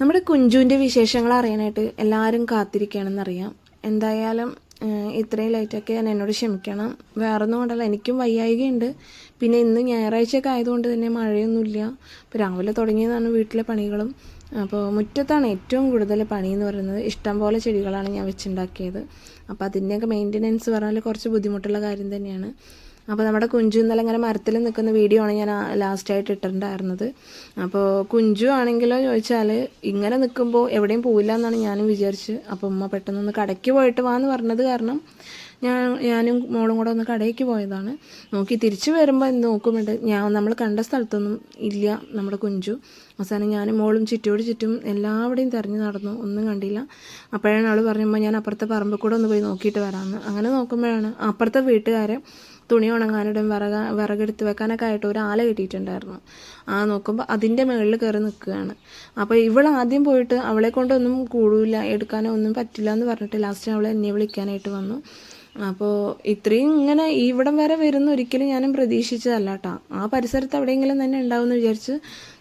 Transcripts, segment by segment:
നമ്മുടെ കുഞ്ചുവിന്റെ വിശേഷങ്ങൾ അറിയാനായിട്ട് എല്ലാവരും കാത്തിരിക്കുകയാണെന്നറിയാം എന്തായാലും ഇത്രയും ലൈറ്റൊക്കെ ഞാൻ എന്നോട് ക്ഷമിക്കണം. വേറെ ഒന്നും കൊണ്ടല്ല എനിക്കും വയ്യായികയുണ്ട്. പിന്നെ ഇന്ന് ഞായറാഴ്ചയൊക്കെ ആയതുകൊണ്ട് തന്നെ മഴയൊന്നുമില്ല. ഇപ്പോൾ രാവിലെ തുടങ്ങിയതാണ് വീട്ടിലെ പണികളും. അപ്പോൾ മുറ്റത്താണ് ഏറ്റവും കൂടുതൽ പണി എന്ന് പറയുന്നത്. ഇഷ്ടം പോലെ ചെടികളാണ് ഞാൻ വെച്ചുണ്ടാക്കിയത്. അപ്പോൾ അതിന്റെയൊക്കെ മെയിന്റനൻസ് പറഞ്ഞാൽ കുറച്ച് ബുദ്ധിമുട്ടുള്ള കാര്യം തന്നെയാണ്. അപ്പോൾ നമ്മുടെ കുഞ്ചു ഇന്നലെ ഇങ്ങനെ മരത്തിൽ നിൽക്കുന്ന വീഡിയോ ആണ് ഞാൻ ലാസ്റ്റായിട്ട് ഇട്ടിട്ടുണ്ടായിരുന്നത്. അപ്പോൾ കുഞ്ചു ആണെങ്കിലോ ചോദിച്ചാൽ ഇങ്ങനെ നിൽക്കുമ്പോൾ എവിടെയും പോയില്ല എന്നാണ് ഞാനും വിചാരിച്ച്. അപ്പോൾ ഉമ്മ പെട്ടെന്നൊന്ന് കടയ്ക്ക് പോയിട്ട് വാന്ന് പറഞ്ഞത് കാരണം ഞാൻ ഞാനും മോളും കൂടെ ഒന്ന് കടയ്ക്ക് പോയതാണ്. നോക്കി തിരിച്ചു വരുമ്പോൾ നോക്കുമ്പോണ്ട് ഞാൻ നമ്മൾ കണ്ട സ്ഥലത്തൊന്നും ഇല്ല നമ്മുടെ കുഞ്ചു. അവസാനം ഞാനും മോളും ചുറ്റോട് ചുറ്റും എല്ലാവിടെയും തിരഞ്ഞു നടന്നു. ഒന്നും കണ്ടില്ല. അപ്പോഴാണ് അവൾ പറയുമ്പോൾ ഞാൻ അപ്പുറത്തെ പറമ്പിൽ കൂടെ ഒന്ന് പോയി നോക്കിയിട്ട് വരാമെന്ന് അങ്ങനെ നോക്കുമ്പോഴാണ് അപ്പുറത്തെ വീട്ടുകാരെ തുണി ഉണങ്ങാനിടും വിറക വിറകെടുത്ത് വെക്കാനൊക്കെ ആയിട്ട് ഒരു ആല കിട്ടിയിട്ടുണ്ടായിരുന്നു. ആ നോക്കുമ്പോൾ അതിന്റെ മുകളിൽ കയറി നിൽക്കുകയാണ്. അപ്പോൾ ഇവൾ ആദ്യം പോയിട്ട് അവളെ കൊണ്ടൊന്നും കൂടില്ല എടുക്കാനോ ഒന്നും പറ്റില്ല എന്ന് പറഞ്ഞിട്ട് ലാസ്റ്റ് അവളെ എന്നെ വിളിക്കാനായിട്ട് വന്നു. അപ്പോൾ ഇത്രയും ഇങ്ങനെ ഇവിടം വരെ വരുന്ന ഒരിക്കലും ഞാനും പ്രതീക്ഷിച്ചതല്ല കേട്ടോ ആ പരിസരത്ത് എവിടെയെങ്കിലും തന്നെ ഉണ്ടാവുമെന്ന് വിചാരിച്ച്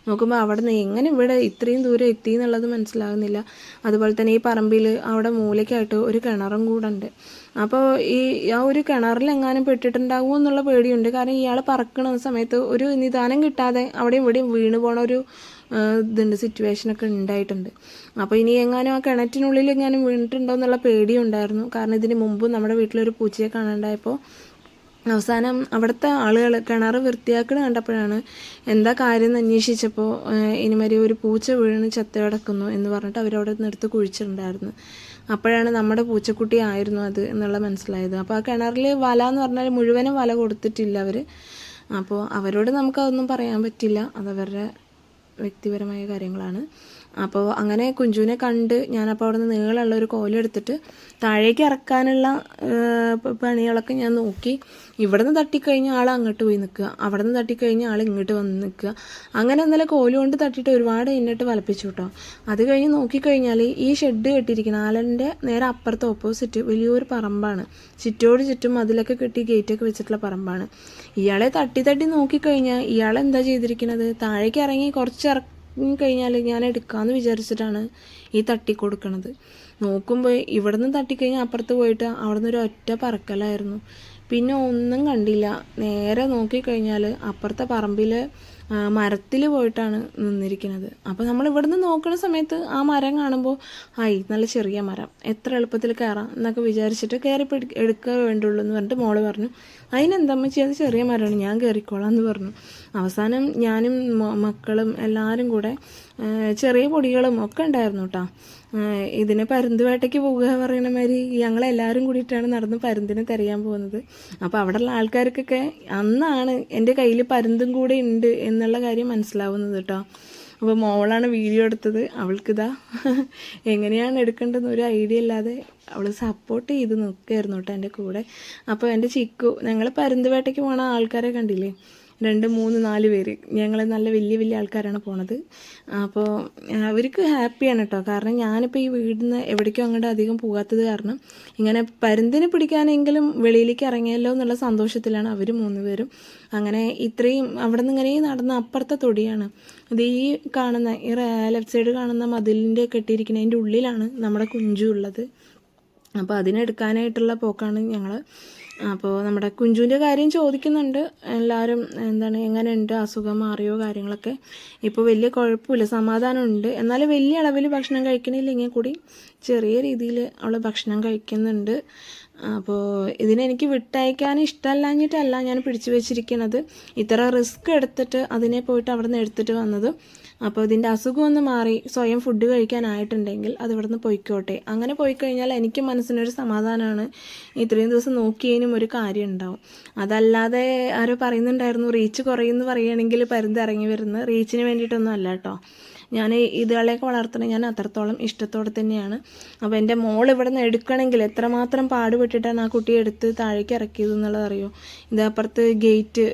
നോക്കുമ്പോൾ അവിടെ നിന്ന് എങ്ങനെ ഇവിടെ ഇത്രയും ദൂരം എത്തി എന്നുള്ളത് മനസ്സിലാകുന്നില്ല. അതുപോലെ തന്നെ ഈ പറമ്പിൽ അവിടെ മൂലയ്ക്കായിട്ട് ഒരു കിണറും കൂടെ ഉണ്ട്. അപ്പോൾ ഈ ആ ഒരു കിണറിൽ എങ്ങാനും പെട്ടിട്ടുണ്ടാകുമോ എന്നുള്ള പേടിയുണ്ട്. കാരണം ഇയാൾ പറക്കണ സമയത്ത് ഒരു നിദാനം കിട്ടാതെ അവിടെയും ഇവിടെയും വീണ് പോണ ഒരു ഇതുണ്ട് സിറ്റുവേഷനൊക്കെ ഉണ്ടായിട്ടുണ്ട്. അപ്പോൾ ഇനി എങ്ങാനും ആ കിണറ്റിനുള്ളിൽ എങ്ങാനും വീണിട്ടുണ്ടോ എന്നുള്ള പേടിയുണ്ടായിരുന്നു കാരണം ഇതിന് മുമ്പ് നമ്മുടെ വീട്ടിലൊരു പൂച്ചയെ കാണാണ്ടായപ്പോൾ അവസാനം അവിടുത്തെ ആളുകൾ കിണർ വൃത്തിയാക്കണ കണ്ടപ്പോഴാണ് എന്താ കാര്യം എന്ന് അന്വേഷിച്ചപ്പോൾ ഇനിമരി ഒരു പൂച്ച വീണ് ചത്ത് കിടക്കുന്നു എന്ന് പറഞ്ഞിട്ട് അവരവിടെ നിന്നെടുത്ത് കുഴിച്ചിട്ടുണ്ടായിരുന്നു. അപ്പോഴാണ് നമ്മുടെ പൂച്ചക്കുട്ടി ആയിരുന്നു അത് എന്നുള്ള മനസ്സിലായത്. അപ്പോൾ ആ കിണറിൽ വല എന്ന് പറഞ്ഞാൽ മുഴുവനും വല കൊടുത്തിട്ടില്ല അവർ അപ്പോൾ അവരോട് നമുക്കതൊന്നും പറയാൻ പറ്റില്ല. അതവരുടെ വ്യക്തിപരമായ കാര്യങ്ങളാണ്. അപ്പോൾ അങ്ങനെ കുഞ്ചുവിനെ കണ്ട് ഞാനപ്പോൾ അവിടെ നിന്ന് നീളമുള്ള ഒരു കോലെടുത്തിട്ട് താഴേക്ക് ഇറക്കാനുള്ള പണികളൊക്കെ ഞാൻ നോക്കി. ഇവിടെ നിന്ന് തട്ടിക്കഴിഞ്ഞാൽ ആൾ അങ്ങോട്ട് പോയി നിൽക്കുക. അവിടെ നിന്ന് തട്ടിക്കഴിഞ്ഞാൽ ആൾ ഇങ്ങോട്ട് വന്ന് നിൽക്കുക. അങ്ങനെ ഇന്നലെ കോൽ കൊണ്ട് തട്ടിയിട്ട് ഒരുപാട് എന്നിട്ട് വലപ്പിച്ചു കേട്ടോ. അത് കഴിഞ്ഞ് നോക്കിക്കഴിഞ്ഞാൽ ഈ ഷെഡ് കെട്ടിയിരിക്കുന്ന ആലന്റെ നേരെ അപ്പുറത്തെ ഓപ്പോസിറ്റ് വലിയൊരു പറമ്പാണ്. ചുറ്റോട് ചുറ്റും അതിലൊക്കെ കെട്ടി ഗേറ്റൊക്കെ വെച്ചിട്ടുള്ള പറമ്പാണ്. ഇയാളെ തട്ടി തട്ടി നോക്കിക്കഴിഞ്ഞാൽ ഇയാൾ എന്താ ചെയ്തിരിക്കുന്നത് താഴേക്ക് ഇറങ്ങി കുറച്ച് ഇറങ്ങി കഴിഞ്ഞാൽ ഞാൻ എടുക്കാമെന്ന് വിചാരിച്ചിട്ടാണ് ഈ തട്ടി കൊടുക്കണത് നോക്കുമ്പോൾ ഇവിടെ നിന്ന് തട്ടിക്കഴിഞ്ഞാൽ അപ്പുറത്ത് പോയിട്ട് അവിടെ നിന്ന് ഒരു ഒറ്റ പറക്കലായിരുന്നു. പിന്നെ ഒന്നും കണ്ടില്ല. നേരെ നോക്കിക്കഴിഞ്ഞാൽ അപ്പുറത്തെ പറമ്പിൽ മരത്തിൽ പോയിട്ടാണ് നിന്നിരിക്കുന്നത്. അപ്പോൾ നമ്മൾ ഇവിടുന്ന് നോക്കുന്ന സമയത്ത് ആ മരം കാണുമ്പോൾ ആയി നല്ല ചെറിയ മരം. എത്ര എളുപ്പത്തിൽ കയറാം എന്നൊക്കെ വിചാരിച്ചിട്ട് കയറി പിടി എടുക്കുക വേണ്ടുള്ളൂ എന്ന് പറഞ്ഞിട്ട് മോൾ പറഞ്ഞു. അതിനെന്തമ്മ അത് ചെറിയ മരമാണ്. ഞാൻ കയറിക്കോളാം എന്ന് പറഞ്ഞു. അവസാനം ഞാനും മക്കളും എല്ലാവരും കൂടെ ചെറിയ പൊടികളും ഒക്കെ ഉണ്ടായിരുന്നു കേട്ടോ ഇതിന് പരുന്ത് വേട്ടയ്ക്ക് പോകുക പറയുന്ന മാതിരി ഞങ്ങളെല്ലാവരും കൂടിയിട്ടാണ് നടന്ന് പരുന്തിനെ തിരയാൻ പോകുന്നത്. അപ്പോൾ അവിടെയുള്ള ആൾക്കാർക്കൊക്കെ അന്നാണ് എന്റെ കയ്യിൽ പരുന്തും കൂടെ ഉണ്ട് എന്നുള്ള കാര്യം മനസ്സിലാവുന്നത് കേട്ടോ അപ്പോൾ മോളാണ് വീഡിയോ എടുത്തത്. അവൾക്കിതാ എങ്ങനെയാണ് എടുക്കേണ്ടതെന്ന് ഒരു ഐഡിയ ഇല്ലാതെ അവൾ സപ്പോർട്ട് ചെയ്ത് നിൽക്കുകയായിരുന്നു കേട്ടോ എന്റെ കൂടെ. അപ്പോൾ എന്റെ ചിക്കു ഞങ്ങൾ പരുന്ത് വേട്ടയ്ക്ക് പോണ ആൾക്കാരെ കണ്ടില്ലേ? രണ്ട് മൂന്ന് നാല് പേര്. ഞങ്ങൾ നല്ല വലിയ വലിയ ആൾക്കാരാണ് പോണത്. അപ്പോൾ അവർക്ക് ഹാപ്പിയാണ് കേട്ടോ കാരണം ഞാനിപ്പോൾ ഈ വീടിൽ എവിടേക്കും അങ്ങോട്ട് അധികം പോകാത്തത് കാരണം ഇങ്ങനെ പരുന്തിനെ പിടിക്കാനെങ്കിലും വെളിയിലേക്ക് ഇറങ്ങിയല്ലോ എന്നുള്ള സന്തോഷത്തിലാണ് അവർ മൂന്ന് പേരും. അങ്ങനെ ഇത്രയും അവിടെ നിന്ന് ഇങ്ങനെ നടന്ന അപ്പുറത്തെ തൊടിയാണ്. ഇത് ഈ കാണുന്ന ഈ ലെഫ്റ്റ് സൈഡ് കാണുന്ന മതിലിന്റെ കെട്ടിയിരിക്കുന്നതിന്റെ ഉള്ളിലാണ് നമ്മുടെ കുഞ്ചു ഉള്ളത്. അപ്പോൾ അതിനെടുക്കാനായിട്ടുള്ള പോക്കാണ് ഞങ്ങൾ അപ്പോൾ നമ്മുടെ കുഞ്ചുവിന്റെ കാര്യം ചോദിക്കുന്നുണ്ട്. എല്ലാവരും എന്താണ് എങ്ങനെയുണ്ട്? അസുഖം മാറിയോ കാര്യങ്ങളൊക്കെ? ഇപ്പോൾ വലിയ കുഴപ്പമില്ല സമാധാനമുണ്ട്. എന്നാലും വലിയ അളവിൽ ഭക്ഷണം കഴിക്കണില്ലെങ്കിൽ കൂടി. ചെറിയ രീതിയിൽ അവൾ ഭക്ഷണം കഴിക്കുന്നുണ്ട്. അപ്പോൾ ഇതിനെനിക്ക് വിട്ടയക്കാൻ ഇഷ്ടമല്ലാഞ്ഞിട്ടല്ല ഞാൻ പിടിച്ചു വെച്ചിരിക്കുന്നത് ഇത്ര റിസ്ക് എടുത്തിട്ട് അതിനെ പോയിട്ട് അവിടെ നിന്ന് എടുത്തിട്ട് വന്നത്. അപ്പോൾ ഇതിന്റെ അസുഖമൊന്ന് മാറി സ്വയം ഫുഡ് കഴിക്കാനായിട്ടുണ്ടെങ്കിൽ അത് ഇവിടെ നിന്ന് പോയിക്കോട്ടെ. അങ്ങനെ പോയി കഴിഞ്ഞാൽ എനിക്ക് മനസ്സിനൊരു സമാധാനമാണ് ഇത്രയും ദിവസം നോക്കിയതിനും ഒരു കാര്യം ഉണ്ടാവും. അതല്ലാതെ ആരോ പറയുന്നുണ്ടായിരുന്നു റീച്ച് കുറയുന്നു പറയുകയാണെങ്കിൽ പരുന്ത് ഇറങ്ങി വരുന്നത്. റീച്ചിന് വേണ്ടിയിട്ടൊന്നും അല്ല കേട്ടോ ഞാൻ ഇതുകളെയൊക്കെ വളർത്തണം ഞാൻ അത്രത്തോളം ഇഷ്ടത്തോടെ തന്നെയാണ്. അപ്പോൾ എന്റെ മോൾ ഇവിടെ നിന്ന് എടുക്കണമെങ്കിൽ എത്രമാത്രം പാടുപെട്ടിട്ടാണ് ആ കുട്ടിയെ എടുത്ത് താഴേക്ക് ഇറക്കിയത് എന്നുള്ളത് അറിയോ? ഇത് അപ്പുറത്ത് ഗേറ്റ്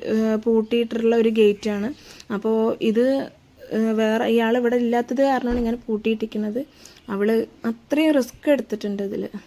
പൂട്ടിയിട്ടുള്ള ഒരു ഗേറ്റാണ് അപ്പോൾ ഇത് വേറെ ഇയാൾ ഇവിടെ ഇല്ലാത്തത് കാരണമാണ് ഇങ്ങനെ പൂട്ടിയിട്ടിരിക്കുന്നത്. അവൾ അത്രയും റിസ്ക് എടുത്തിട്ടുണ്ട് ഇതിൽ